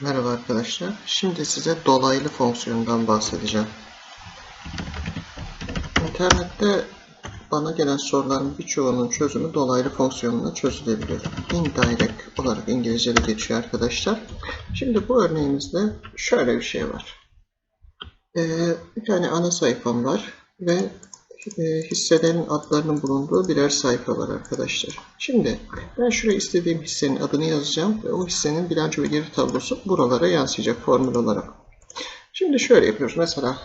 Merhaba arkadaşlar. Şimdi size dolaylı fonksiyondan bahsedeceğim. İnternette bana gelen soruların birçoğunun çözümü dolaylı fonksiyonla çözülebiliyor. Indirect olarak İngilizce'de geçiyor arkadaşlar. Şimdi bu örneğimizde şöyle bir şey var. Ee, bir tane ana sayfam var ve e, hisselerin adlarının bulunduğu birer sayfa var arkadaşlar. Şimdi ben şuraya istediğim hissenin adını yazacağım ve o hissenin bilanço ve geri tablosu buralara yansıyacak formül olarak. Şimdi şöyle yapıyoruz. Mesela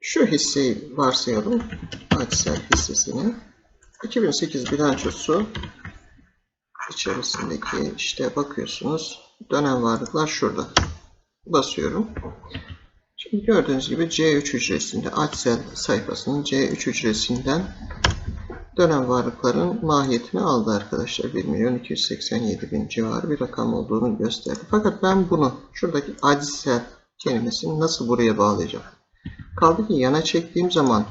şu hisseyi varsayalım. Aksel hissesini. 2008 bilançosu içerisindeki işte bakıyorsunuz dönem varlıklar şurada. Basıyorum. Şimdi gördüğünüz gibi C3 hücresinde Axel sayfasının C3 hücresinden dönem varlıkların mahiyetini aldı arkadaşlar. 1 milyon 287 bin civarı bir rakam olduğunu gösterdi. Fakat ben bunu şuradaki Axel kelimesini nasıl buraya bağlayacağım? Kaldı ki yana çektiğim zaman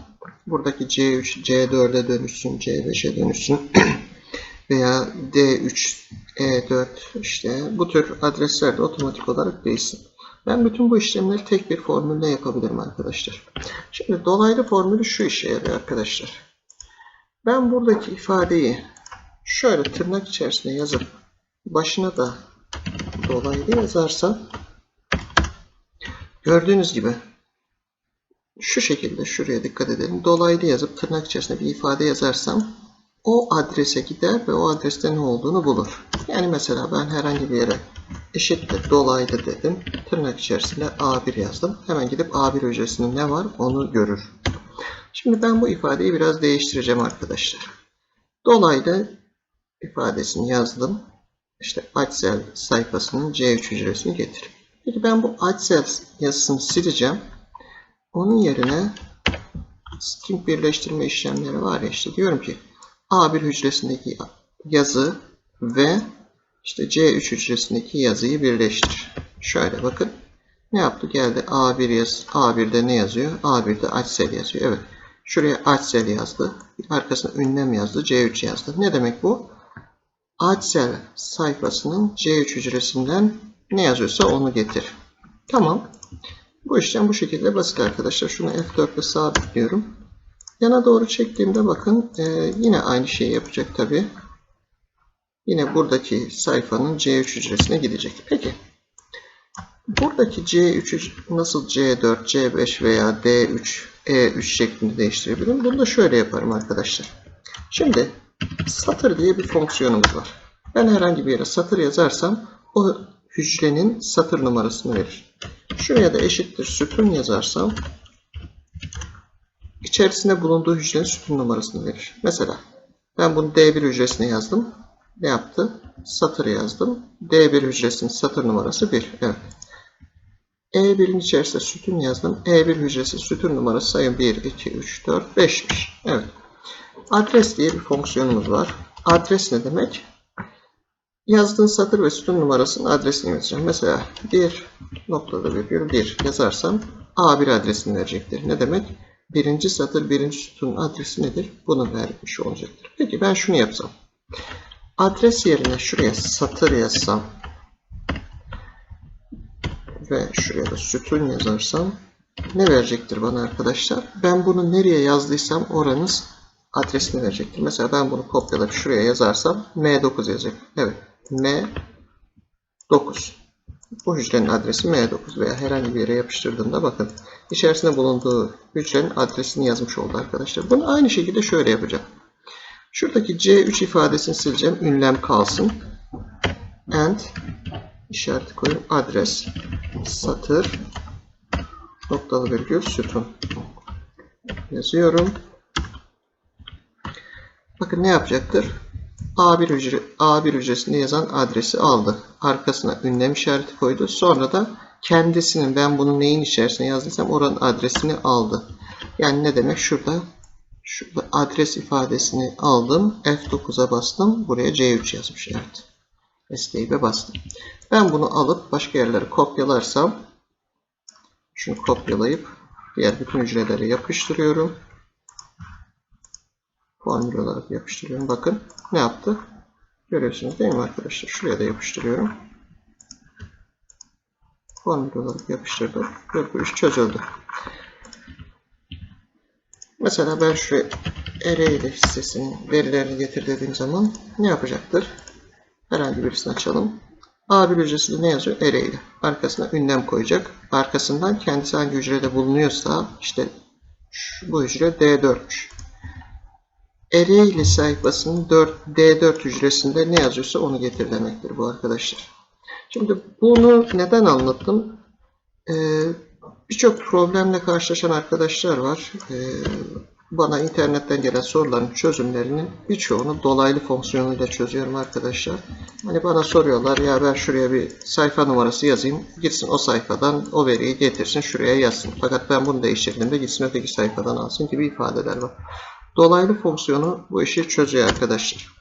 buradaki C3 C4'e dönüşsün, C5'e dönüşsün veya D3, E4 işte bu tür adresler de otomatik olarak değişsin. Ben bütün bu işlemleri tek bir formülle yapabilirim arkadaşlar. Şimdi dolaylı formülü şu işe yarıyor arkadaşlar. Ben buradaki ifadeyi şöyle tırnak içerisine yazıp başına da dolaylı yazarsam gördüğünüz gibi şu şekilde şuraya dikkat edelim. Dolaylı yazıp tırnak içerisinde bir ifade yazarsam o adrese gider ve o adreste ne olduğunu bulur. Yani mesela ben herhangi bir yere eşittir dolaylı dedim. Tırnak içerisinde A1 yazdım. Hemen gidip A1 hücresinde ne var onu görür. Şimdi ben bu ifadeyi biraz değiştireceğim arkadaşlar. Dolaylı ifadesini yazdım. İşte Axel sayfasının C3 hücresini getir. Peki ben bu Axel yazısını sileceğim. Onun yerine string birleştirme işlemleri var ya işte diyorum ki A1 hücresindeki yazı ve işte C3 hücresindeki yazıyı birleştir. Şöyle bakın. Ne yaptı? Geldi A1 yaz. A1'de ne yazıyor? A1'de Axel yazıyor. Evet. Şuraya Axel yazdı. Arkasına ünlem yazdı. C3 yazdı. Ne demek bu? Axel sayfasının C3 hücresinden ne yazıyorsa onu getir. Tamam. Bu işlem bu şekilde basit arkadaşlar. Şunu F4 ile sabitliyorum. Yana doğru çektiğimde bakın e, yine aynı şeyi yapacak tabi. Yine buradaki sayfanın C3 hücresine gidecek. Peki. Buradaki C3'ü nasıl C4, C5 veya D3, E3 şeklinde değiştirebilirim? Bunu da şöyle yaparım arkadaşlar. Şimdi satır diye bir fonksiyonumuz var. Ben herhangi bir yere satır yazarsam o hücrenin satır numarasını verir. Şuraya da eşittir sütun yazarsam içerisinde bulunduğu hücrenin sütun numarasını verir. Mesela ben bunu D1 hücresine yazdım. Ne yaptı? Satır yazdım. D1 hücresinin satır numarası 1. Evet. E1'in içerisinde sütun yazdım. E1 hücresi sütun numarası sayın 1, 2, 3, 4, 5'miş. Evet. Adres diye bir fonksiyonumuz var. Adres ne demek? Yazdığın satır ve sütun numarasının adresini yazacağım. Mesela 1 noktada virgül 1 yazarsam A1 adresini verecektir. Ne demek? Birinci satır, birinci sütunun adresi nedir? Bunu vermiş olacaktır. Peki ben şunu yapsam. Adres yerine şuraya satır yazsam ve şuraya da sütun yazarsam ne verecektir bana arkadaşlar? Ben bunu nereye yazdıysam oranın adresini verecektir. Mesela ben bunu kopyalayıp şuraya yazarsam M9 yazacak. Evet. M9. Bu hücrenin adresi M9 veya herhangi bir yere yapıştırdığımda bakın içerisinde bulunduğu hücrenin adresini yazmış oldu arkadaşlar. Bunu aynı şekilde şöyle yapacağım. Şuradaki C3 ifadesini sileceğim. Ünlem kalsın. And işareti koyuyorum. Adres satır noktalı virgül sütun yazıyorum. Bakın ne yapacaktır? A1 hücre A1 hücresinde yazan adresi aldı. Arkasına ünlem işareti koydu. Sonra da kendisinin ben bunu neyin içerisine yazdıysam oranın adresini aldı. Yani ne demek? Şurada şurada adres ifadesini aldım. F9'a bastım. Buraya C3 yazmış. Evet. Escape'e bastım. Ben bunu alıp başka yerlere kopyalarsam şunu kopyalayıp diğer bütün hücrelere yapıştırıyorum. Formül olarak yapıştırıyorum. Bakın ne yaptı? Görüyorsunuz değil mi arkadaşlar? Şuraya da yapıştırıyorum. formül olarak yapıştırdık ve bu iş çözüldü. Mesela ben şu array listesinin verilerini getir dediğim zaman ne yapacaktır? Herhangi birisini açalım. A1 hücresinde ne yazıyor? İle. Arkasına ünlem koyacak. Arkasından kendisi hangi hücrede bulunuyorsa işte şu- bu hücre D4'müş. Array sayfasının 4, D4 hücresinde ne yazıyorsa onu getir demektir bu arkadaşlar. Şimdi bunu neden anlattım? Ee, Birçok problemle karşılaşan arkadaşlar var. Ee, bana internetten gelen soruların çözümlerinin birçoğunu dolaylı fonksiyonuyla çözüyorum arkadaşlar. Hani bana soruyorlar ya ben şuraya bir sayfa numarası yazayım. Gitsin o sayfadan o veriyi getirsin şuraya yazsın. Fakat ben bunu değiştirdiğimde gitsin öteki sayfadan alsın gibi ifadeler var. Dolaylı fonksiyonu bu işi çözüyor arkadaşlar.